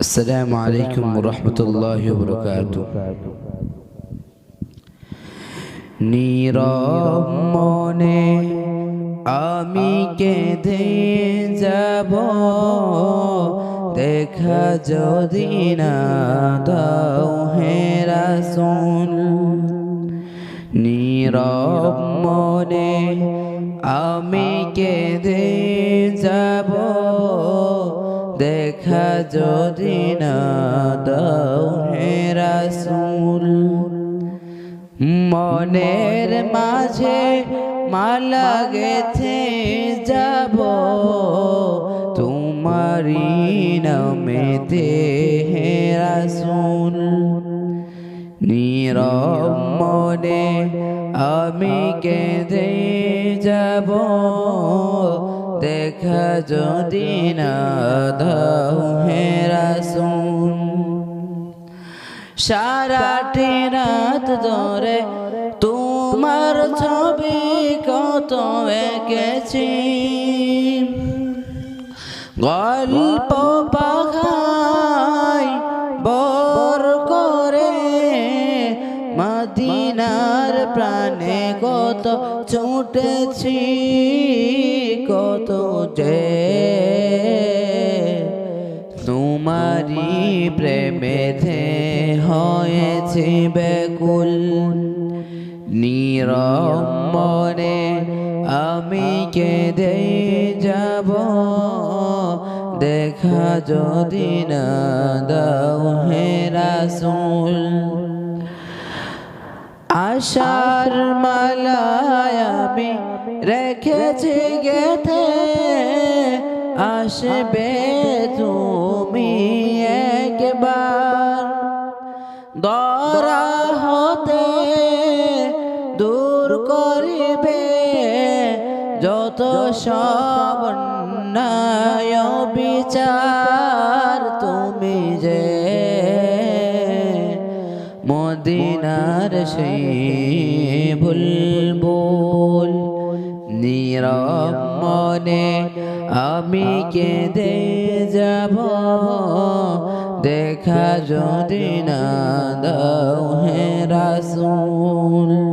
السلام عليكم ورحمة الله وبركاته নীরব মনে আমি কেঁদে যাব দেখা যদি না দাও হেরা শুন নীরব মনে আমি কেঁদে যাব দেখা যদি না দাও হেরা শুন মনের মাঝে মালা গেথে যাব তোমারি নামেতে হেরা শুন নীরব মনে আমি কেঁদে যাব। দেখা যদি না হেরা শুন সারাটি রাত ধরে তোমার ছবি কত এঁকেছি। গল্প পাখাই মদিনার প্রাণে কত ছুটেছি কত যে তোমারি প্রেমে ধে হয়েছে ব্যাকুল নীরব মনে আমি কেঁদে যাব। দেখা যদি না দাও হেরা শুল আশার মালায় আমি রেখেছি গেথে, আসবে তুমি একবার। দরা হতে দূর করিবে যত সব বিচার। মদিনার সেই বুলবুল নীরব মনে আমি কেঁদে যাব। দেখা যদি না দাও হে রাসূল।